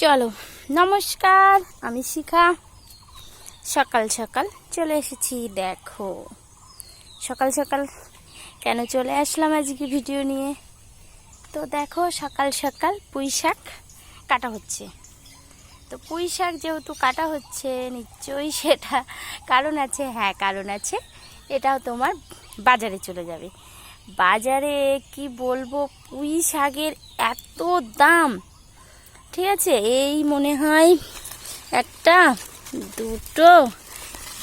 চলো, নমস্কার, আমি শিখা। সকাল সকাল চলে এসেছি, দেখো। সকাল সকাল কেন চলে আসলাম আজকে ভিডিও নিয়ে? তো দেখো, সকাল সকাল পুঁই শাক কাটা হচ্ছে। তো পুঁই শাক যেহেতু কাটা হচ্ছে, নিশ্চয়ই সেটা কারণ আছে। হ্যাঁ কারণ আছে, এটাও তোমার বাজারে চলে যাবে। বাজারে কি বলব, পুঁই শাকের এত দাম। ঠিক আছে? এই মনে হয় একটা, দুটো,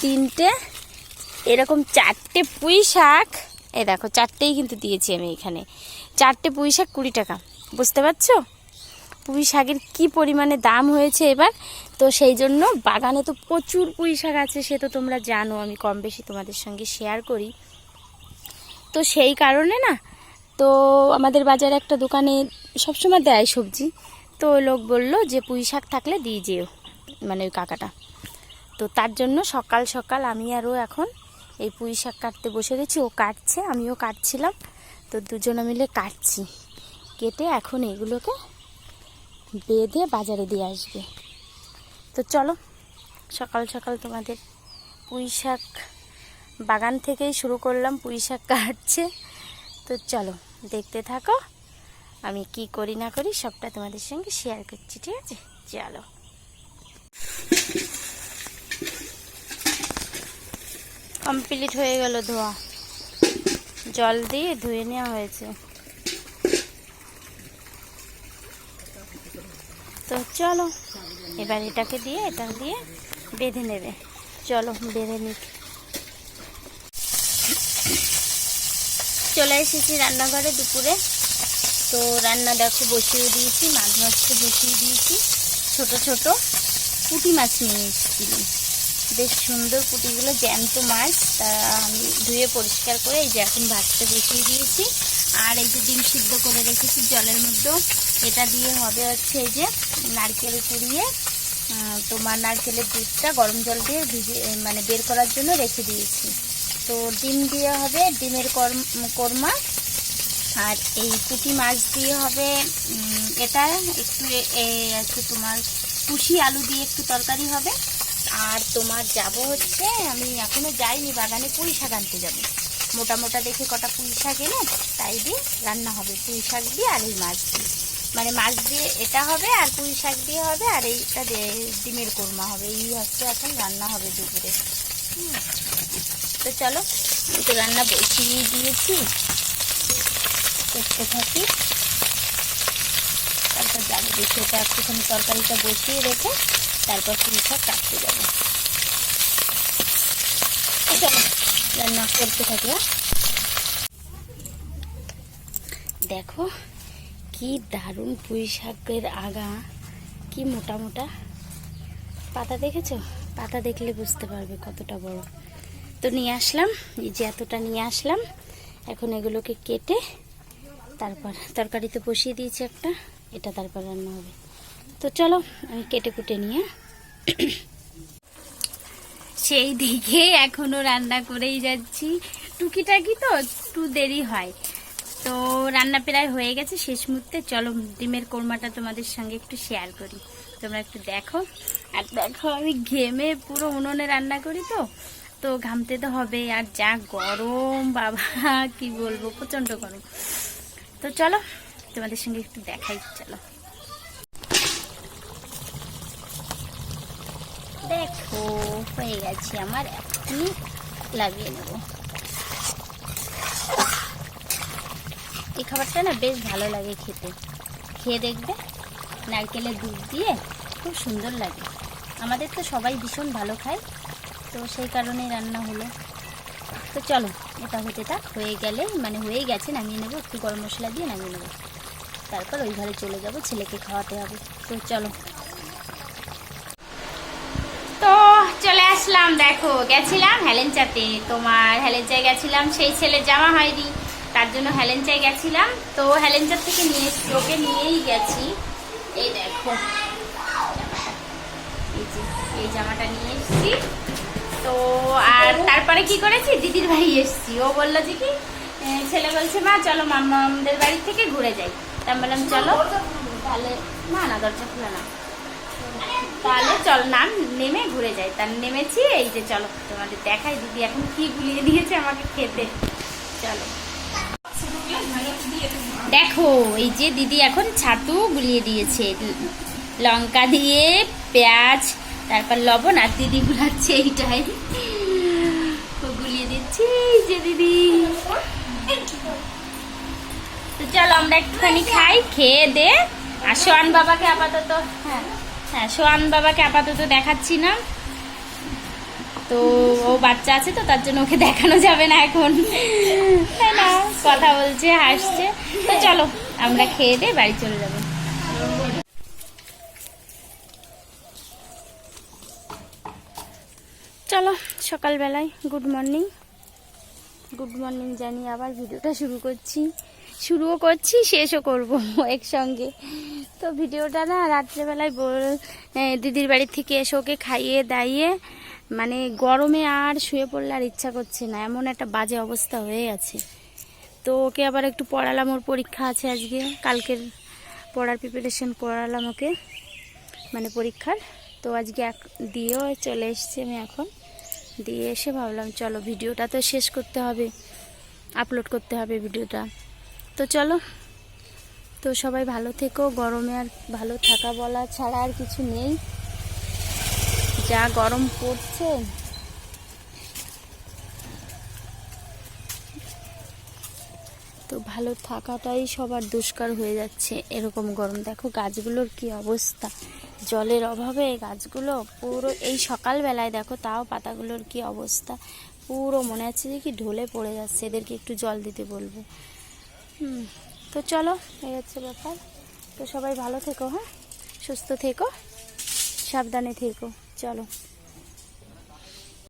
তিনটে, এরকম চারটে পুঁই শাক। এ দেখো, চারটেই কিন্তু দিয়েছি আমি এখানে। চারটে পুঁই শাক কুড়ি টাকা, বুঝতে পারছ? পুঁই শাকের কী পরিমাণে দাম হয়েছে এবার? তো সেই জন্য বাগানে তো প্রচুর পুঁই শাক আছে, সে তো তোমরা জানো, আমি কম বেশি তোমাদের সঙ্গে শেয়ার করি। তো সেই কারণে না, তো আমাদের বাজারে একটা দোকানে সবসময় দেয় সবজি। তো ওই লোক বলল যে, পুঁই শাক থাকলে দিয়ে যেও। মানে ওই কাকাটা। তো তার জন্য সকাল সকাল আমি আরও এখন এই পুঁই শাক কাটতে বসে গেছি। ও কাটছে, আমিও কাটছিলাম। তো দুজনে মিলে কাটছি। কেটে এখন এগুলোকে বেঁধে বাজারে দিয়ে আসবে। তো চলো, সকাল সকাল তোমাদের পুঁই শাক বাগান থেকেই শুরু করলাম। পুঁই শাক কাটছে। তো চলো, দেখতে থাকো। আমি কি করি না করি সবটা তোমাদের সঙ্গে শেয়ার করছি, ঠিক আছে? চলো। কমপ্লিট হয়ে গেল ধোয়া। জল দিয়ে ধুয়ে নেওয়া হয়েছে। তো চলো, এবার এটাকে দিয়ে এটা দিয়ে বেঁধে নেবে। চলো, বেঁধে নিক। চলে এসেছি রান্নাঘরে দুপুরে। তো রান্না দেখো বসিয়ে দিয়েছি, মাছ মাছটা বসিয়ে দিয়েছি। ছোট ছোট পুঁটি মাছ নিয়ে এসেছিলাম। বেশ সুন্দর পুঁটিগুলো, জ্যান্ত মাছ। তা আমি ধুয়ে পরিষ্কার করে এই যে এখন ভাতটা বসিয়ে দিয়েছি। আর এই যে ডিম সিদ্ধ করে রেখেছি জলের মধ্যে এটা দিয়ে হবে হচ্ছে এই যে নারকেল কুড়িয়ে তোমার নারকেলের দুধটা গরম জল দিয়ে ভিজে মানে বের করার জন্য রেখে দিয়েছি। তো ডিম দিয়ে হবে, ডিমের কোরমা আর এই পুঁটি মাছ দিয়ে হবে এটা একটু আছে তোমার পুষি আলু দিয়ে একটু তরকারি হবে। আর তোমার যাব হচ্ছে, আমি এখনও যাইনি, বাগানে পুঁই শাক আনতে যাব। মোটা মোটা দেখে কটা পুঁই শাক এনে তাই দিয়ে রান্না হবে, পুঁই শাক দিয়ে আর এই মাছ দিয়ে। মানে মাছ দিয়ে এটা হবে আর পুঁই শাক দিয়ে হবে, আর এইটা ডিমের কোরমা হবে। এই হচ্ছে এখন রান্না হবে দুপুরে। তো চলো তো রান্না বসিয়ে দিয়েছি। করতে থাকি। তারপর যাব দেখি এটা একটুখানি তরকারিটা বসিয়ে রেখে তারপর শাক কাটতে যাব। রান্না করতে থাকি হ্যাঁ? দেখো, কি দারুণ পুঁই শাকের আগা, কি মোটা মোটা। পাতা দেখেছ? পাতা দেখলে বুঝতে পারবে কতটা বড়। তো নিয়ে আসলাম, এই যে এতটা নিয়ে আসলাম, এখন এগুলোকে কেটে তারপর তরকারিতে বসিয়ে দিয়েছি একটা, এটা তারপর রান্না হবে। তো চলো, আমি কেটে কুটে নিয়ে সেই দিকে এখনও রান্না করেই যাচ্ছি। টুকিটাকি তো একটু দেরি হয়। তো রান্না প্রায় হয়ে গেছে শেষ মুহূর্তে। চলো, ডিমের কোরমাটা তোমাদের সঙ্গে একটু শেয়ার করি। তোমরা একটু দেখো। আর দেখো, আমি ঘেমে পুরো উনুনে রান্না করি তো। তো ঘামতে তো হবে আর যা গরম, বাবা, কি বলব, প্রচণ্ড গরম। তো চলো, তোমাদের সঙ্গে একটু দেখাই, চলো। দেখো, হয়ে গেছে আমার এখনই লাগিয়ে নেব। এই খাবারটা না বেশ ভালো লাগে খেতে। খেয়ে দেখবে নারকেলের দুধ দিয়ে খুব সুন্দর লাগে। আমাদের তো সবাই ভীষণ ভালো খায়, তো সেই কারণেই রান্না হলো। তো চলো, এটা হতে থাক, হয়ে গেলে মানে হয়ে গেছে, নামিয়ে নেব, একটু গরম মশলা দিয়ে নামিয়ে নেব। তারপর ওই ঘরে চলে যাব, ছেলেকে খাওয়াতে হবে। তো চলো। তো চলে আসলাম, দেখো, গেছিলাম হেলেঞ্চাতে তোমার হেলেঞ্চায় গেছিলাম, সেই ছেলে জামা হয়নি, তার জন্য হেলেঞ্চায় গেছিলাম। তো হেলেঞ্চার থেকে নিয়ে ওকে নিয়েই গেছি। এই দেখো, এই এই জামাটা নিয়ে এসছি। তো আর তারপরে কি করেছি? দিদির বাড়ি এসছি। ও বলল যে কি ছেলে বলছে, মা, চলো মামাদের বাড়ি থেকে ঘুরে যাই। তা আমি বললাম, চলো। তাহলে, না না, দরজা খোলা না। তাহলে চল, নাম, নেমে ঘুরে যাই। তার নেমেছি, এই যে চলো, তোমাদের দেখাই। দিদি এখন কি গুলিয়ে দিয়েছে আমাকে খেতে। চলো। দেখো, এই যে দিদি এখন ছাতু গুলিয়ে দিয়েছে। লঙ্কা দিয়ে, পেঁয়াজ তারপর লবণ আর দিদি গুলাচ্ছে এইটাই। গুলিয়ে দিচ্ছি যে দিদি। তো চলো আমরা একটুখানি খাই, খেয়ে দে। আর সোয়ান বাবাকে আপাতত হ্যাঁ হ্যাঁ সোয়ান বাবাকে আপাতত দেখাচ্ছি না। তো ও বাচ্চা আছে তো, তার জন্য ওকে দেখানো যাবে না এখন। কথা বলছে, হাসছে। তো চলো, আমরা খেয়ে দিয়ে বাড়ি চলে যাব। চলো, সকালবেলায় গুড মর্নিং গুড মর্নিং জানি আবার ভিডিওটা শুরু করছি। শুরুও করছি, শেষও করব একসঙ্গে। তো ভিডিওটা না রাত্রেবেলায় বল দিদির বাড়ি থেকে এসে ওকে খাইয়ে দাইয়ে মানে গরমে আর শুয়ে পড়লে আর ইচ্ছা করছে না, এমন একটা বাজে অবস্থা হয়ে আছে তো ওকে আবার একটু পড়ালাম, ওর পরীক্ষা আছে আজকে, কালকের পড়ার প্রিপারেশন করালাম ওকে মানে পরীক্ষার। তো আজকে এক, দিয়েও চলে এসেছি আমি এখন। দিয়ে এসে ভাবলাম, চলো ভিডিওটা তো শেষ করতে হবে আপলোড করতে হবে ভিডিওটা। তো চলো, তো সবাই ভালো থেকো, গরমে আর ভালো থাকা বলা ছাড়া আর কিছু নেই। যা গরম পড়ছে। তো ভালো থাকাটাই সবার দুষ্কার হয়ে যাচ্ছে, এরকম গরম। দেখো গাছগুলোর কি অবস্থা। জলের অভাবে গাছগুলো পুরো, এই সকালবেলায় দেখো তাও পাতাগুলোর কি অবস্থা। পুরো মনে আছে যে কি ঢলে পড়ে যাচ্ছে, এদেরকে একটু জল দিতে বলব। হুম, তো চলো, এই হচ্ছে ব্যাপার। তো সবাই ভালো থেকো হ্যাঁ? সুস্থ থেকো, সাবধানে থেকো। চলো।